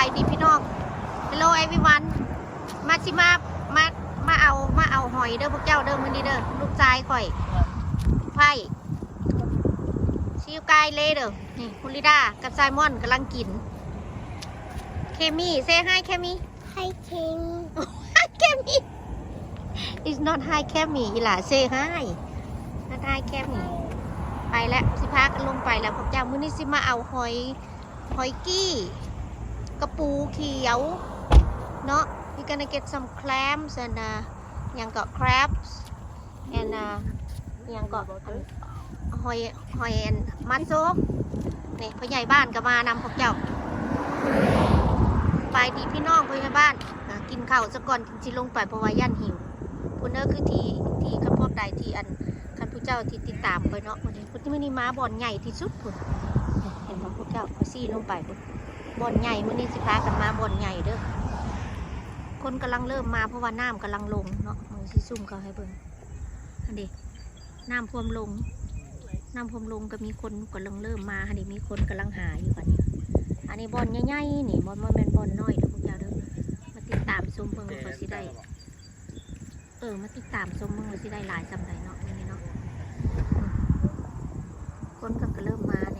ายดีพี่น้อง Hello everyone มาชิมา มา มาเอา มาเอาหอยเด้อพวกเจ้าเด้อมื้อนี้เด้อ ลูกชายข่อยไผ่ชิวกายเลเด้อ นี่คุณลิดา กับไซมอนกำลังกิน เคมี่เซให้เคมี่ให้คิงเคมี่ It's not hi แคมี่อีหล่าเซให้ not hi แคมี่ไปแล้วสิพากันลงไปแล้วพวกเจ้ามื้อนี้สิมาเอาหอยหอยกี้ กระปูเขียว เนาะ we gonna get some clams and uh ยังก็ crabs and uh ยังก็อันหอยหอยอันมัดโซกนี่พ่อใหญ่บ้านก็มานำพวกเจ้าไปดีพี่น้องพ่อใหญ่บ้านกินข้าวซะก่อนถึงสิลงไปเพราะว่าย่านหิวพุ่นเนอคือทีที่ข้าพบใดที่อันคันผู้เจ้าที่ติดตามไปเนาะวันนี้พุ่นที่มื้อนี้มาบ่อนใหญ่ที่สุดพุ่นเห็นบ่พวกเจ้าเขาซี่ลงไปพุ่น บ่อนใหญ่มื้อนี้สิพากันมาบ่อนใหญ่เด้อคนกำลังเริ่มมาเพราะว่าน้ำกำลังลงเนาะมือสิซุ่มเขาให้เบิ่งอันนี้น้ำท่วมลง น้ำท่วมลงก็มีคนกำลังเริ่มมาอันนี้มีคนกำลังหาอยู่กันนี้อันนี้บอลใหญ่ๆนี่บอลมันเป็นบอลน้อยเด้อพวกเจ้าเด้อมาติดตามชมเบิ่งเขาสิได้เออมาติดตามชมเบิ่งว่าสิได้หลายจำได้เนาะนี่เนาะคนก็ก็เริ่มมาเนี่ย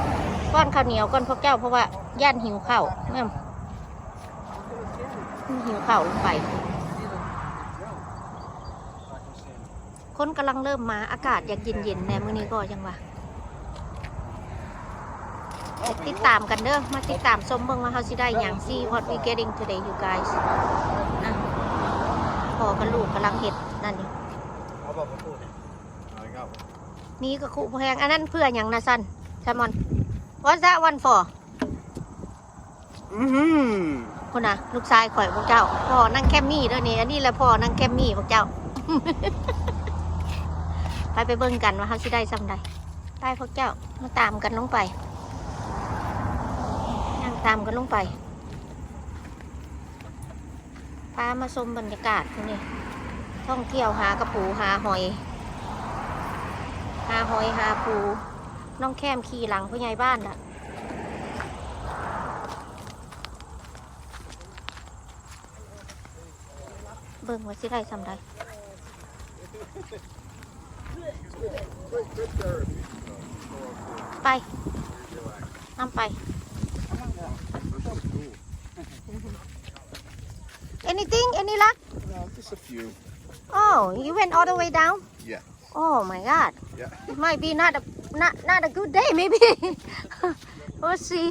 ก้อนข้าวเหนียวก้อนพวกเจ้าเพราะว่าย่านหิวข้าวแม่มหิวข้าวลงไป คนกำลังเริ่มมาอากาศอยากเย็นๆแน่มื้อนี้ก็ยังว่าไปติดตามกันเด้อมาติดตามชมเบิ่งว่าเขาสิได้อย่าง see what we getting today you guys นะพ่อกับลูกกำลังเห็ดนั่นอยู่ How about before? I got one. นี่ก็คู่แพงอันนั้นเพื่ออย่างนะซันแซมมอน what's that one for Mm-hmm. คนน่ะ ลูกชายข่อยพวกเจ้า พ่อนั่งแคมมี่เด้วยนี่ อันนี้แหละพ่อนั่งแคมมี่พวกเจ้า ไปไปเบิ่งกันว่าเขาสิได้ซ้ำใดไปพวกเจ้า มาตามกันลงไปย่างตามกันลงไปพามาชมบรรยากาศพวกนี้ท่องเที่ยวหากระปูหาหอย หาหอยหาปู น้องแคมขี่หลังผู้ใหญ่บ้านน่ะเบิ่งว่าสิได้ซ้ำใดไปนำไป anything any luck No, just a few. oh you went all the way down Yeah. oh my god Yeah. it might be not a not not a good day maybe we'll see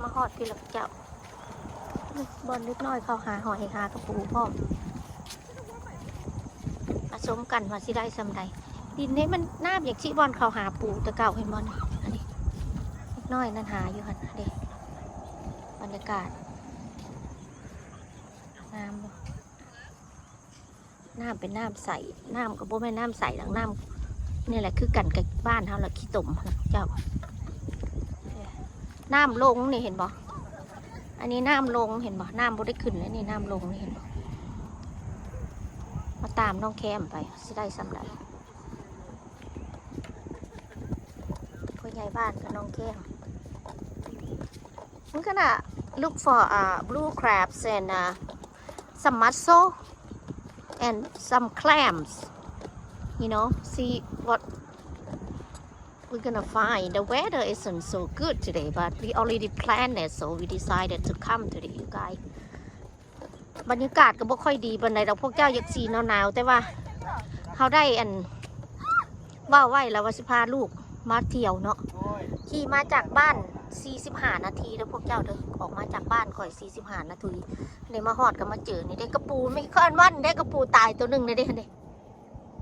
มาหอดพี่ลักเจ้าบอลเล็กน้อยเขาหาหอยหากระปูพ่อมผสมกันว่าสิได้สำใดดินนี้มันน้ำอย่างที่บอลเขาหาปูตะเก่าเห็นบอลอันนี้เล็กน้อยนั่นหาอยู่หันเด็บรรยากาศน้ำบ่ น้ำเป็นน้ำใสน้ำกับโบแม่น้ำใสหลังน้ำนี่แหละคือกันกับบ้านเขาละขี้ตมหั่นเจ้า น้ำลงนี่เห็นบ่อันนี้น้ำลงเห็นบ่น้ำบ่ได้ขึ้นแล้วนี่น้ำลงนี่เห็นบ่มาตามน้องแคมไปสิได้สำไรพ่อใหญ่บ้านกับน้องแคมมันก็น่ะ look for uh blue crabs and uh some mussel and some clams you know see what we're gonna find. The weather isn't so good today, but we already planned it, so we decided to come today, you guys. บรรยากาศก็บ่ค่อยดีปานใดดอกพวกเจ้าอยากสีหนาวๆแต่ว่าเขาได้อันว่าไหวแล้วว่าสิพาลูก มาเที่ยวเนาะโอ้ยขี่มาจากบ้าน 45 นาทีแล้วพวกเจ้าเด้อออกมาจากบ้านก่อย 45 นาทีเลยมาฮอดกันมาเจอนี่ได้กระปูไม่ค่อนวันได้กระปูตายตัวหนึ่งเลยเด้เด้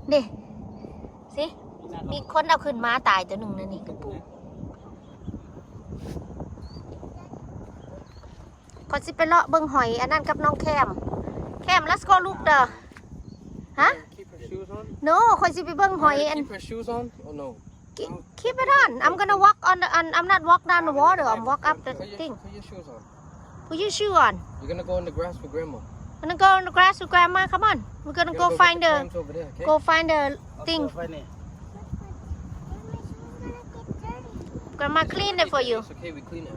เด้สิมีคนเอาขึ้นมาตายตัวหนึ่งนะนี่กระปูขอสิไปเลาะเบิ่งหอยอันนั้นกับน้องแคม แคม let's go look the ฮะ Keep her shoes on. no ขอยสิไปเบิ่งหอยอัน Keep her shoes on or no? Keep, keep it on. I'm gonna walk on the. On, I'm not walk down the water. I'm walk up the Put your, thing. Put your shoes on. Put your shoe on. You're gonna go in the grass with grandma. I'm gonna go on the grass with grandma. Come on. We're gonna You're go gonna find get the. there, okay? Go find the thing. Grandma clean it for you. It's okay, we clean it.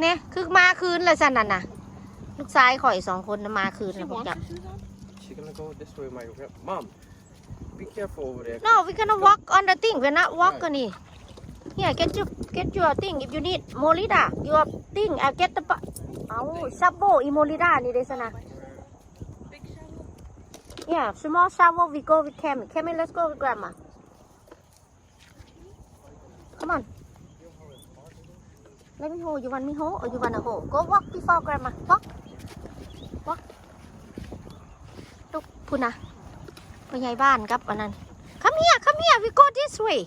เนี่ยคือมาคืนเลยสันนั่นน่ะ ลูกชายข่อยสองคนน่ะมาคืนแล้วพวกเจ้า She's gonna go this way, my grand- mom. Be careful over there. No we gonna walk on the thing we're not walk on it Here get your get your thing if you need Molida your thing I get the เอาซับโบอีโมลิดานี่เดสนะ Yeah, small shower we go with Cami. Cami, let's go with Grandma. Come on. Let me hold. You want me hold or you want to hold? Go walk before Grandma. Walk. Walk. ลูกพูดนะไปยายบ้านครับอันนั้น Come here, come here. We go this way.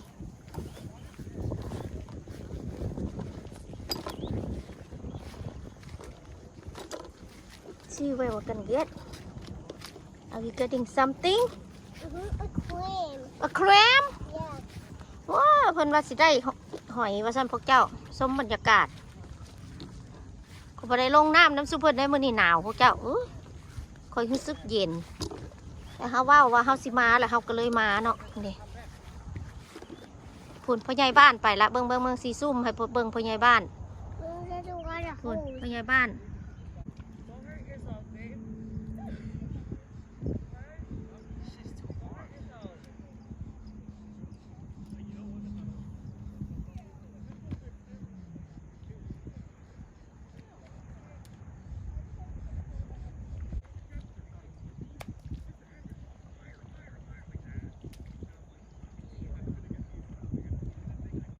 See where we're gonna get. Are we getting something? A clam. A clam? Yeah. ว้าเพิ่นว่าสิได้ หหอยว่าซั่นพวกเจ้าสมบรรยากาศก็บ่ได้ลงน้ำน้ำซุปเพิ่นได้มื้อนี้หนาวพวกเจ้าเอ้ยค่อยรู้สึกเย็นแต่เฮาเว้าว่าเฮาสิมาแล้วเฮาก็เลยมาเนาะนี่พุ่นพ่อใหญ่บ้านไปละเบิ่งเบิ่งเบิ่งสีซุ่มให้เบิ่งพ่อใหญ่บ้าน We're gonna water พุ่น hose. พ่อใหญ่บ้าน